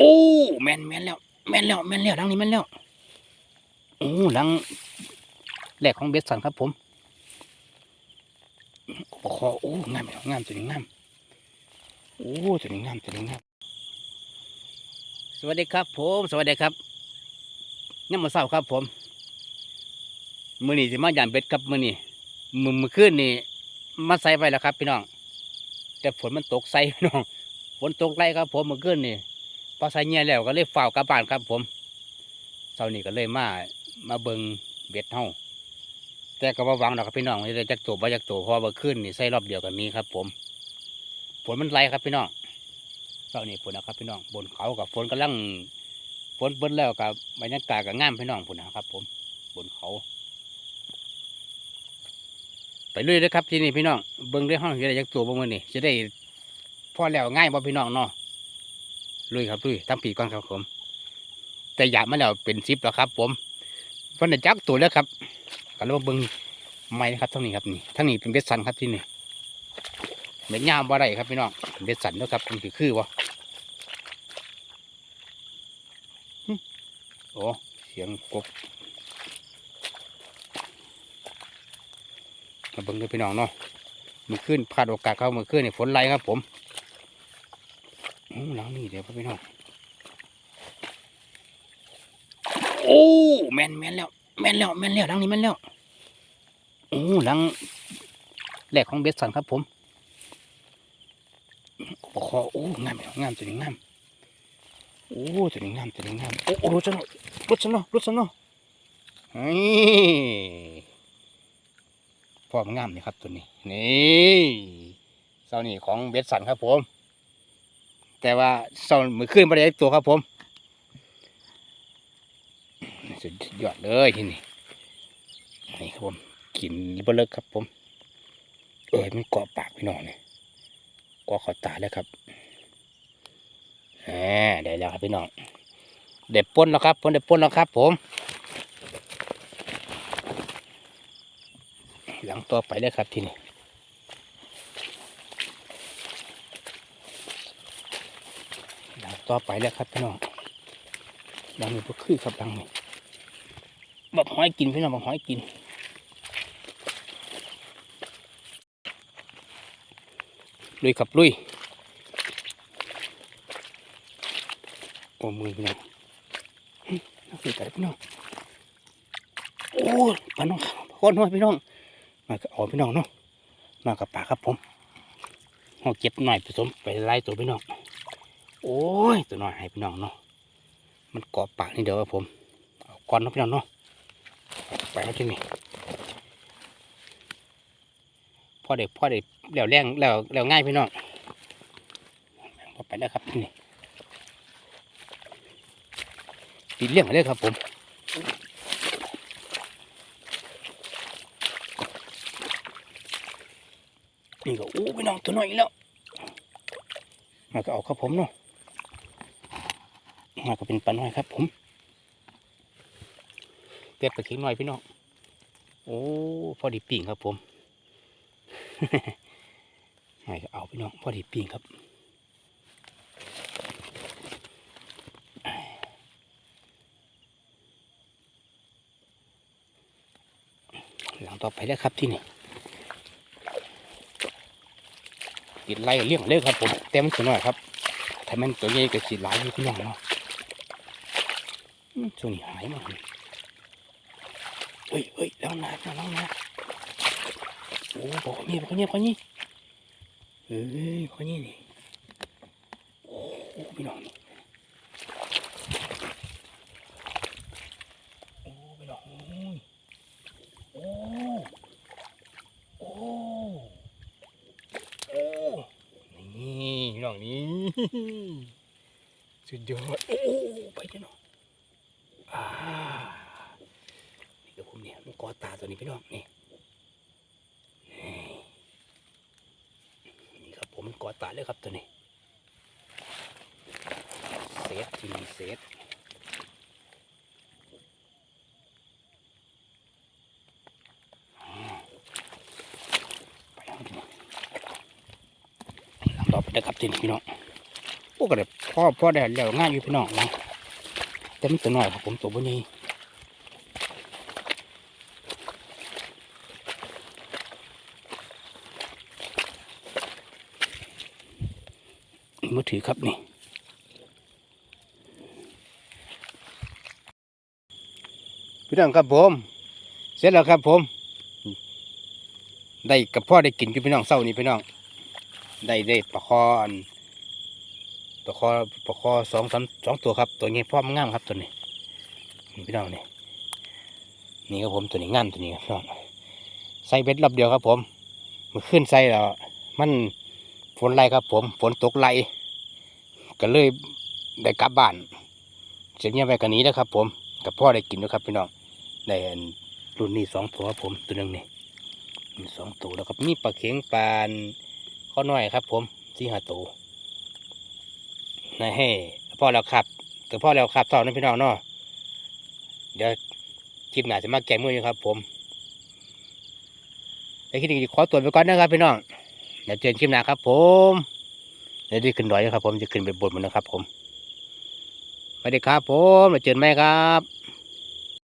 อ้แม่นแม่นแล้วแม่นแล้วแม่นแล้วดังนี้แม่นแล้วโอ้ดังแรกของเบสสันครับผมโอ้โหโอ้งามแล้วงามตัวนี้งามโอ้ตัวนี้งามตัวนี้งามสวัสดีครับ ผม สวัสดีครับนี่มาเศร้าครับ ผมมือนี้สิมาหยานเบ็ดครับมือนี้มือมือขึ้นนี่มาใส่ไว้แล้วครับ พี่น้อง แต่ฝนมันตกใส่พี่น้องฝนตกไล่ครับ ผมมือขึ้นนี่ พอใส่เงี้ยแล้วก็เลยฝ่าวกลับบ้านครับ ผมเช้านี้ก็เลยมามาเบิงเบ็ดเฮาแต่ก็บ่หวังดอกครับพี่น้องจะได้จักตัวบ่จักตัวเพอมาขึ้นนี่ใส่รอบเดียวกันนี้ครับ ผมฝนมันไล่ครับพี่น้องเช้านี้ฝนนะครับพี่น้องบนเขากับฝนกำลังฝนเบิ้แล้วกับบรรยากาศกับงามพี่น้องฝนนะครับ ผมบนเขา ไปเรื่อยเลยครับที่นี่พี่น้องเบิ้งได้ห้องจะได้จักตัวบ่มื้อนี่จะได้พอแล้วง่ายบ่พี่น้องเนาะ ลุยครับลุยตั้งปีก่อนครับผม แต่อยากมาแล้วเป็นซิปแล้วครับ ผมเพิ่นได้จักตัวแล้วครับก็เลยมาเบิ้งไม้นะครับทั้งนี้ครับนี่ทั้งนี้เป็นเบสสันครับที่นี่เม็ดยามบ่าได้ครับพี่น้องเบสสันเด้อครับมันคือคือวะโอ้เสียงกบมาเบิ้งเลยพี่น้องเนาะมือขึ้นพลาดโอกาสเข้ามือขึ้นนี่ฝนไหลครับผม หลังนี่เดี๋ยวครับพี่น้องโอ้แม่นแม่นแล้วแม่นแล้วแม่นแล้วดังนี้แม่นแล้วโอ้ดังแรกของเบสสันครับผมโอ้โหโอ้งามแล้วงามตัวนี้งามโอ้ตัวนี้งามตัวนี้งามโอ้โอ้รถฉันรถฉันรถฉันเนาะเฮ้ยฟอร์มงามนี่ครับตัวนี้นี่เสานี่ของเบสสันครับผม แต่ว่าเสามือขึ้นม่ได้ตัวครับผม สุดยอดเลยที่นี่นี่ครับผมกินเบลเลิกครับผม เอ้ยมันเกาะปากพี่น้องเนี่ยเกาะขอตาเลยครับแหมได้แล้วครับพี่น้องเด็ดป้นแล้วครับผมเด็ดป้นแล้วครับ ผม หลังต่อไปเลยครับที่นี่หลัง ต่อไปเลยครับพี่น้องหลังนี้ก็คือครับหลังนี้บักหอยกินพี่น้องบักหอยกินลุยกับลุยโอ้มือพี่น้องน่าสนใจพี่น้องโอ้ยพี่น้องคนน้อยพี่น้องมากับเอาพี่น้องเนาะมากับปลาครับผมห้องเก็บหน่อยผสมไปไล่ตัวพี่น้อง โอ้ยตัวน้อยให้พี่น้องเนาะมันเกาะปากนี่เดี๋ยวครับผมเอาก่อนนะพี่น้องเนาะไปเอาที่นี่พ่อเด็กพ่อเด็กแล้วแรงแล้วแล้วง่ายพี่น้องพอไปแล้วครับที่นี่ปิดเรื่องเลยครับผมนี่ก็อู้พี่น้องตัวน้อยอีกแล้วมาก็เอาครับผมเนาะ มาก็เป็นปลาน้อยครับ ผมเก็บไปทิ้งหน่อยพี่น้องโอ้พอดีปิ่งครับ ผมให้เอาพี่น้องพอดีปิ่งครับหลังต่อไปแล้วครับที่นี่กินไล่เลี้ยงเลยครับผมแต่มันตัวน้อยครับถ้ามันตัวใหญ่ก็สีหลายอยู่พี่น้องเนาะ ช่วงนี้หายมากเลยเฮ้ยเฮ้ยแล้วนะแล้วนะโอ้บอกนี่บอกนี่บอกนี่เฮ้ยบอกนี่นี่โอ้พี่น้องนี่โอ้พี่น้องโอ้โอ้โอ้นี่พี่น้องนี่สุดยอดโอ้ไปเจ้าน้องอ่า นี่กับผมเนี่ยมันกอ ตัวนี้พี่น้องนี่นี่ครับผมกอตาเลยครับตัวนี้เซฟทีนี้เซฟอืมไปเอาทีนี้หลังต่อไปนะครับทีนี้พี่น้องอ้ก็เลยพ่อพ่อได้แล้วง่ายอยู่พี่น้องนะแต่มันตัวน้อยครับผมตัวบ่ให มือถือครับนี่พี่น้องครับผม เสร็จแล้วครับผม ได้กับพ่อได้กินกับพี่น้องเศร้านี่พี่น้อง ได้ได้ปลาคอนปลาคอปลาคอสองสามสองตัวครับ ตัวนี้พ่อมันงามครับตัวนี้พี่น้องนี่นี่ครับผมตัวนี้งามตัวนี้ครับพี่น้องใส่เบ็ดรอบเดียวครับผมมันขึ้นใส่แล้วมันฝนไหลครับผม ฝนตกไหล ก็เลยได้กลับบ้านเสร็จเนี่ยไปกันนี้นะครับ ผมกับพ่อได้กินนะครับพี่น้องได้รุ่นนี้สองตัวผมตัวหนึ่งนี่สองตัวแล้วครับมีปลาเข็งปลาข้อน้อยครับ ผมสี่ห้าตัวนายให้พ่อแล้วครับแต่พ่อแล้วครับท่านั้นพี่น้องเนาะเดี๋ยวคลิปหน้าจะมาแก้มืออยู่ครับ ผมแต่คลิปนี้ขอตัวไปก่อนนะครับพี่น้องเดี๋ยวเจอกันคลิปหน้าครับ ผม เดี๋ยวได้ขึ้นดอยครับผมจะขึ้นไปบนมันนะครับผมไปดีครับผมเดี๋ยวเจอไหมครับ